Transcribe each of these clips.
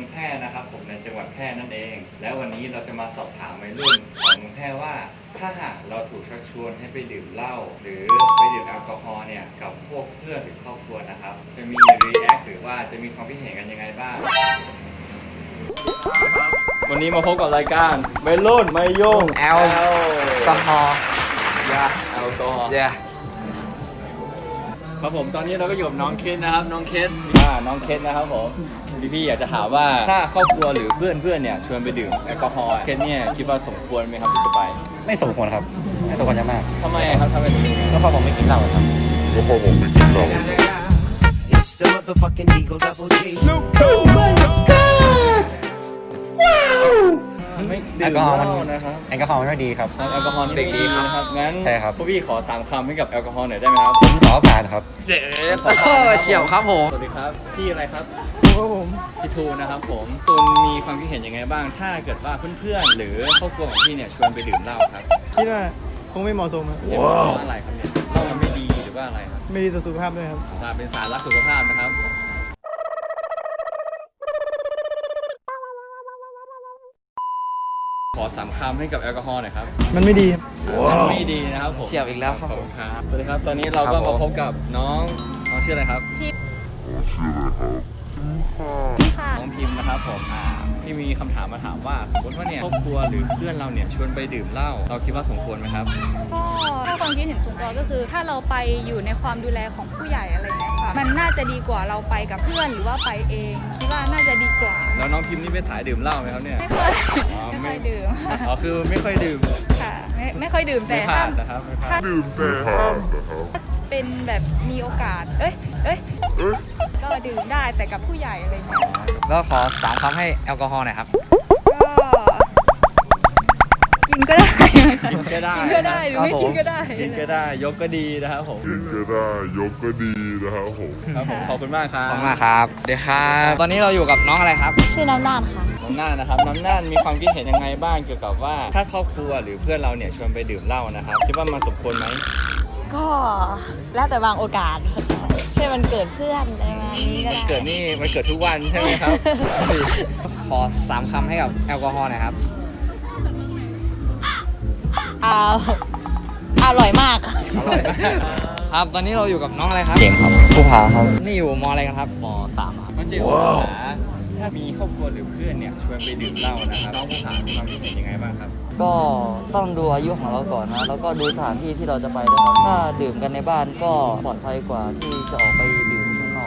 องแพร่นะครับผมในจังหวัดแพร่นั่นเอง แล้ววันนี้เราจะมาสอบถามวัยรุ่นของเมืองแพร่ว่า ถ้าหากเราถูกชักชวนให้ไปดื่มเหล้าหรือไปดื่มแอลกอฮอล์เนี่ยกับพวกเพื่อนหรือครอบครัวนะครับ จะมีรีแอคหรือว่าจะมีความคิดเห็นกันยังไงบ้าง วันนี้มาพบกับรายการวัยรุ่นไม่ยุ่งแอลกอฮอล์ยาแอลกอฮอล์เย้ ครับผมตอนนี้เราก็อยู่กับน้องเคสนะครับ น้องเคสอ่าน้องเคสนะครับผมพี่พี่ๆอยากจะถามว่าถ้าครอบครัวหรือเพื่อนเพื่อนๆเนี่ยชวนไปดื่มแอลกอฮอล์เคสเนี่ยคิดว่าสมควรไหมครับที่จะไปไม่สมควรครับไม่สมควรจะมากทำไมครับทำไมถึงก็เพราะผมไม่กินเหล้าครับ It's the motherfucking Eagle Double G. ไม่แอดื่ลมกอฮอล์เหมันล้านะครับ แอลกอฮอล์มันไม่ดีครับแอลกอฮอล์นี่ไม่ดีนะครับงั้นใช่ครับ พวกพี่ขอสามคำให้กับแอลกอฮอล์หน่อยได้ไหมครับผมขอผ่านครับเจ๊เฉียบครับผม สวัสดีครับพี่อะไรครับพี่ทูนะครับผมตูนมีความคิดเห็นยังไงบ้าง ถ้าเกิดว่าเพื่อนๆหรือครอบครัวของพี่เนี่ยชวนไปดื่มเหล้าครับคิดว่าคงไม่เหมาะสมครับเห็นว่าเพราะอะไรครับเนี่ยเหล้ามันไม่ดีหรือว่าอะไรครับไม่ดีต่อสุขภาพด้วยครับมาเป็นสารรักสุขภาพนะครับ ขอสามคำให้กับแอลกอฮอล์หน่อยครับมันไม่ดีครับมันไม่ดีนะครับผมเฉียบอีกแล้วครับขอบคุณครับสวัสดีครับ ตอนนี้เราครัก็บผม มาพบกับน้องน้องชื่ออะไรครับน้องพิมพ์นะครับผมอ่าพี่มีคำถามมาถามว่า สมมติว่าเนี่ยครอบครัวหรือเพื่อนเราเนี่ยชวนไปดื่มเหล้าเราคิดว่าสมควรไหมครับ ก็ถ้าความคิดเห็นส่วนตัวก็คือ ถ้าเราไปอยู่ในความดูแลของผู้ใหญ่อะไรเงี้ยค่ะ มันน่าจะดีกว่าเราไปกับเพื่อนหรือว่าไปเองคิดว่าน่าจะดีกว่า แล้วน้องพิมพ์นี่ไปสายดื่มเหล้าไหมครับเนี่ย ไม่ค่อยอ๋อ ไม่ไม่ค่อยดื่มอ๋อคือไม่ค่อยดื่มค่ะไม่ไม่ค่อยดื่มแต่ไม่พถ้าลาดนะครับไม่พลาถ้าดเป็นแบบมีโอกาส เอ้ยเอ้ยก็ดื่มได้แต่กับผู้ใหญ่อะไรเงี้ยแล้วขอสามคำให้แอลกอฮอล์หน่อยครับ ก็กินก็ได้ กินก็ได้กินก็ได้หรือไม่กินก็ได้ กินก็ได้ยกก็ดีนะครับผมก็ได้ยกก็ดี นะครับผมครับผมขอบคุณมากครัขบอบคุณมากครับเดี๋ยวครับ ตอนนี้เราอยู่กับน้องอะไรครับ ชื่อน้ำนานค่ะ น้องน่านนะครับ น้องน่านมีความคิดเห็นยังไงบ้างเกี่ยวกับว่า ถ้าครอบครัวหรือเพื่อนเราเนี่ยชวนไปดื่มเหล้านะครับคิดว่ามันสมควรไหมก็แล้วแต่บางโอกาสค่ะเช่นมันเกิดเพื่อนอะไรประมาณนี้ก็มันได้เกิดนี่มันเกิดทุกวันใช่ไหมครับ ขอสามคำให้กับแอลกอฮอล์หน่อยครับ อ้าวอร่อยมากค่ะ อร่อยมาก ครับ ตอนนี้เราอยู่กับน้องอะไรครับ เก่งครับผู้พาครับ นี่อยู่มออะไรกันครับมสามครับน้องเจมส์ผู้หาถ้ามีครอบครัวหรือเพื่อนเนี่ยชวนไปดื่มเหล้านะครับน้องผู้หามีความคิดเห็นยังไงบ้างครับ ก็ต้องดูอายุของเราก่อนนะ แล้วก็ดูสถานที่ที่เราจะไปด้วยครับ ถ้าดื่มกันในบ้านก็ปลอดภัยกว่าที่จะออกไปดื่มข้าง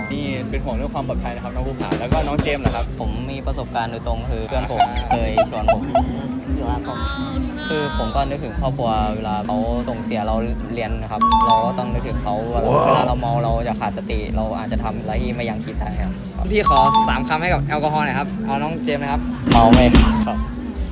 นอกนี่เป็นห่วงเรื่องความปลอดภัยนะครับน้องผู้หาแล้วก็น้องเจมส์เหรอครับ ผมมีประสบการณ์โดยตรงคือเพื่อนผมเคยชวนผมอยู่ครับผมคือผมก็นึกถึงครอบครัวเวลาเขาส่งเสียเราเรียนนะครับ เราก็ต้องนึกถึงเขาเวลาเวลาเราเมาเราจะขาดสติ เราอาจจะทำอะไรที่ไม่ยังคิดได้ครับพี่ขอสามคำให้กับแอลกอฮอล์หน่อยครับเอาน้องเจมส์นะครับเมาไม่ครับ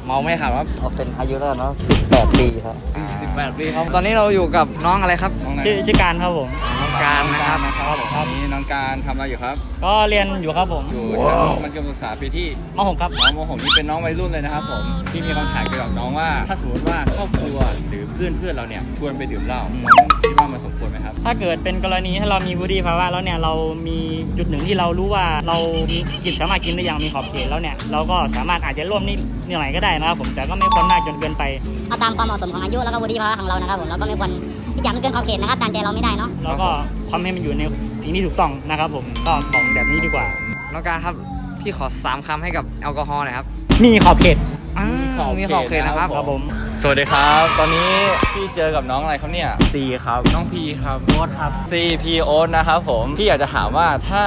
เมาไม่ขับครับเอาเป็นอายุแล้วกันเนาะ18ปีครับสิบแปดปีครับตอนนี้เราอยู่กับน้องอะไรครับน้องนั้นชื่อชื่อการครับผมน้อง การนะครับครับผมวันนี้น้องการทำอะไรอยู่ครับ ก็เรียนอยู่ครับผมอยู่ชั้นมัธยมศึกษาปีที่มหกครับ น้องโมโหนี่เป็นน้องวัยรุ่นเลยนะครับผมที่มีคำถามเกี่ยวกับน้องว่า ถ้าสมมติว่าครอบครัวหรือเพื่อนเพื่อนๆเราเนี่ยชวนไปดื่มเหล้าน้องคิดว่ามันสมควรไหมครับ ถ้าเกิดเป็นกรณีถ้าเรามีวุฒิภาวะแล้วเนี่ยเรามีจุดหนึ่งที่เรารู้ว่าเรามีกินสามารถกินได้อย่างมีขอบเขตแล้วเนี่ยเราก็สามารถอาจจะร่วมนิดหน่อยก็ได้นะครับผมแต่ก็ไม่ควรมากจนเกินไป เอาตามความเหมาะสมของอายุแล้วก็วุฒิภาวะของเรานะครับผมแล้วก็ไม่ควร ที่จะมันเกินขอบเขตนะครับตามใจเราไม่ได้เนาะแล้วก็ทำให้มันอยู่ในสิ่งที่ถูกต้องนะครับผมก็บอกแบบนี้ดีกว่า น้องการครับ พี่ขอสามคำให้กับแอลกอฮอล์หน่อยครับ มีขอบเขตอืมมีขอบเขตนะครับ ครับผม สวัสดีครับ ตอนนี้พี่เจอกับน้องอะไรครับเนี่ยสี่ครับ น้องพีครับโบ๊ทครับซีพีโอนะครับผม พี่อยากจะถามว่าถ้า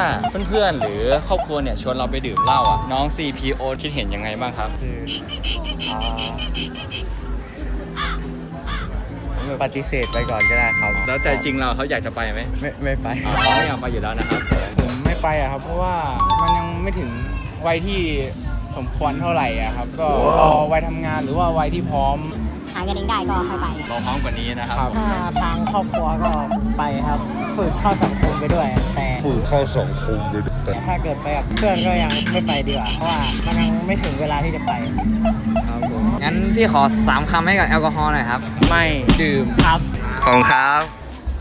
เพื่อนๆ หรือครอบครัวเนี่ยชวนเราไปดื่มเหล้าอะ น้อง CPO คิดเห็นยังไงบ้างครับคือ ปฏิเสธไปก่อนก็ได้ครับแล้วใจจริงเราเขาอยากจะไปไหมไม่ไม่ไปอ๋อเขาไม่อยากไปอยู่แล้วนะครับผมไม่ไปอะครับ เพราะว่ามันยังไม่ถึงวัยที่สมควรเท่าไหร่อะครับ ก็รอวัยทำงานหรือว่าวัยที่พร้อม หาเงินเองได้ก็ค่อยไป เราพร้อมกว่านี้นะครับถ้าทางครอบครัวก็ไปครับ ฝึกเข้าสังคมไปด้วย แต่ฝึกเข้าสังคมไปด้วยถ้าเกิดไปกับเพื่อนก็ยังไม่ไปดีกว่าเพราะว่ามันยังไม่ถึงเวลาที่จะไป ครับผมงั้นพี่ขอสามคำให้กับแอลกอฮอล์หน่อยครับ ไม่ดื่มครับ ขอบคุณครับ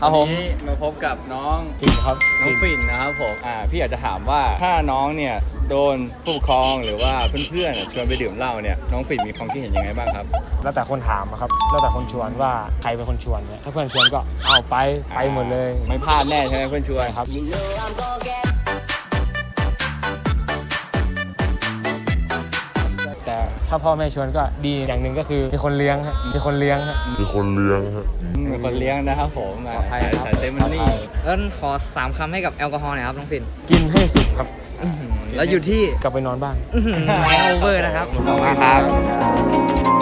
คครับผม วันนี้มาพบกับน้องจริงครับ น้องฝิ่นนะครับผม อ่า พี่อยากจะถามว่าถ้าน้องเนี่ย โดนผู้ปกครองหรือว่าเพื่อนๆชวนไปดื่มเหล้าเนี่ยน้องฝิ่นมีความคิดเห็นยังไงบ้างครับ แล้วแต่คนถามอะครับ แล้วแต่คนชวนว่าใครเป็นคนชวนเนี่ยถ้าเพื่อนชวนก็เอาไปไปหมดเลยไม่พลาดแน่ใช่ไหมเพื่อนชวนใช่ครับ แต่ถ้าพ่อแม่ชวนก็ดีอย่างหนึ่งก็คือมีคนเลี้ยงฮะมีคนเลี้ยงฮะ มีคนเลี้ยงฮะเป็นคนเลี้ยงนะครับผมอ่าปลอดภัยสายครับสายเซมันนี่แล้วขอสามคำให้กับแอลกอฮอล์หน่อยครับน้องฟิน กินให้สุดครับ แล้วอยู่ที่กลับไปนอนบ้านแฮงโอเวอร์นะครับขอบคุณมากครับ